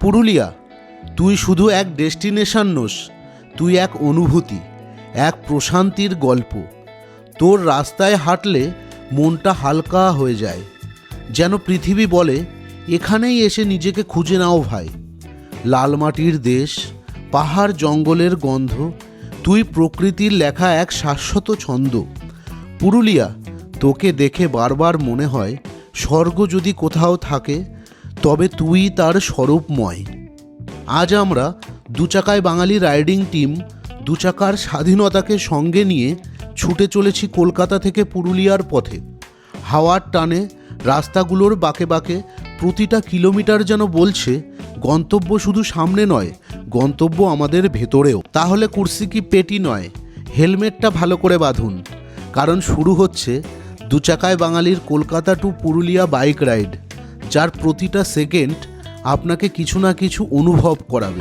পুরুলিয়া, তুই শুধু এক ডেস্টিনেশন নোস, তুই এক অনুভূতি, এক প্রশান্তির গল্প। তোর রাস্তায় হাঁটলে মনটা হালকা হয়ে যায়, যেন পৃথিবী বলে, এখানেই এসে নিজেকে খুঁজে নাও ভাই। লাল মাটির দেশ, পাহাড় জঙ্গলের গন্ধ, তুই প্রকৃতির লেখা এক শাশ্বত ছন্দ। পুরুলিয়া, তোকে দেখে বারবার মনে হয়, স্বর্গ যদি কোথাও থাকে তবে তুই তার স্বরূপময়। আজ আমরা দুচাকায় বাঙালি রাইডিং টিম দুচাকার স্বাধীনতাকে সঙ্গে নিয়ে ছুটে চলেছি কলকাতা থেকে পুরুলিয়ার পথে। হাওয়ার টানে রাস্তাগুলোর বাঁকে বাঁকে প্রতিটা কিলোমিটার যেন বলছে, গন্তব্য শুধু সামনে নয়, গন্তব্য আমাদের ভেতরেও। তাহলে কুর্সি কি পেটি নয়, হেলমেটটা ভালো করে বাঁধুন। কারণ শুরু হচ্ছে দুচাকায় বাঙালির Kolkata to Purulia bike ride. যার প্রতিটা সেকেন্ড আপনাকে কিছু না কিছু অনুভব করাবে।